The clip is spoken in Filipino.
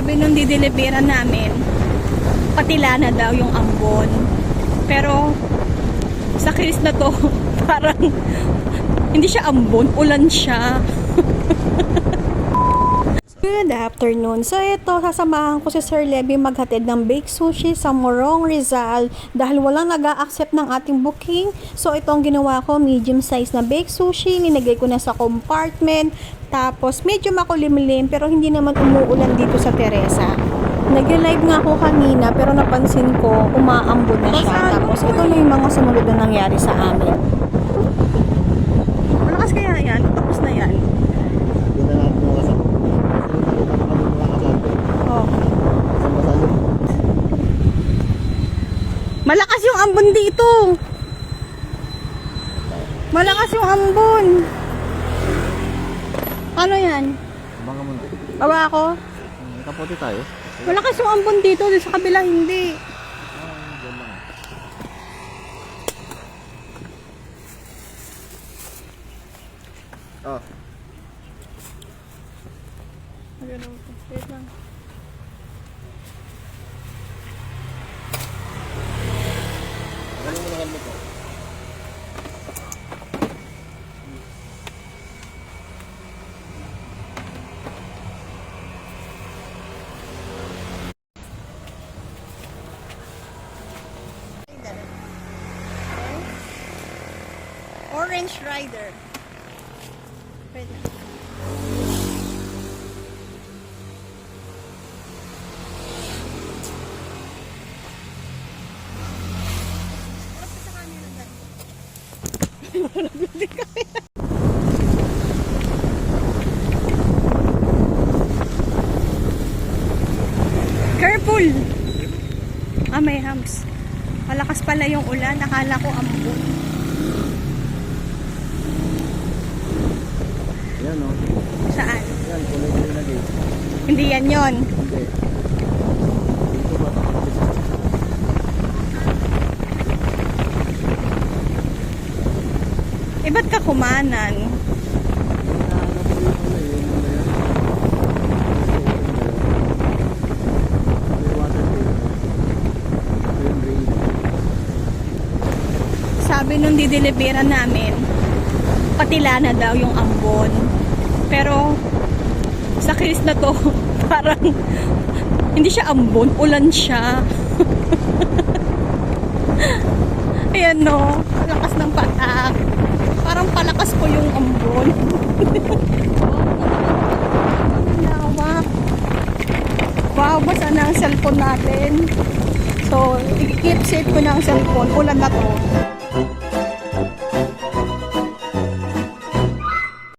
Sabi nung dideliveran namin, patila na daw yung ambon. Pero, sa case na to, parang hindi siya ambon, ulan siya. Good afternoon. So ito, sasamahan ko si Sir Levy maghatid ng baked sushi sa Morong Rizal dahil walang nag accept ng ating booking. So ito ang ginawa ko, medium size na baked sushi. Ninagay ko na sa compartment. Tapos medyo makulimlim pero hindi naman umuulan dito sa Teresa. Nag-live nga ako kanina pero napansin ko umaambon na siya. Tapos ito na yung mga sumunod na nangyari sa amin. Malakas kaya yan? Tapos na yan. Hindi na natin mga kasama. Hindi na kami mga kasama. Oh. Sama-sama. Malakas yung ambon dito. Malakas yung ambon. Ano yan? Abangan mo na. Bawa ako? Hmm, Kapote tayo. Malakas yung ambon dito. Sa kabila hindi. Ah, Diyan lang. Oh. Wait lang. Orange Rider. Wait lang. Careful! Ah, may hams. Malakas pala yung ulan. Nakala ko ambon. Yan oh. Saan? Yan, kulay ko yung lagay. Hindi yan yon. Hindi. Dito ba? Eh, ba't ka kumanan? Sabi nung dideliveran namin, patila na daw yung ambon. Pero, sa case na to, parang hindi siya ambon, ulan siya. Ayan no, lakas ng patak. Parang palakas ko yung ambon. Wow, basa na ang cellphone natin. So, i-keep safe ko na ang cellphone. Ulan na to.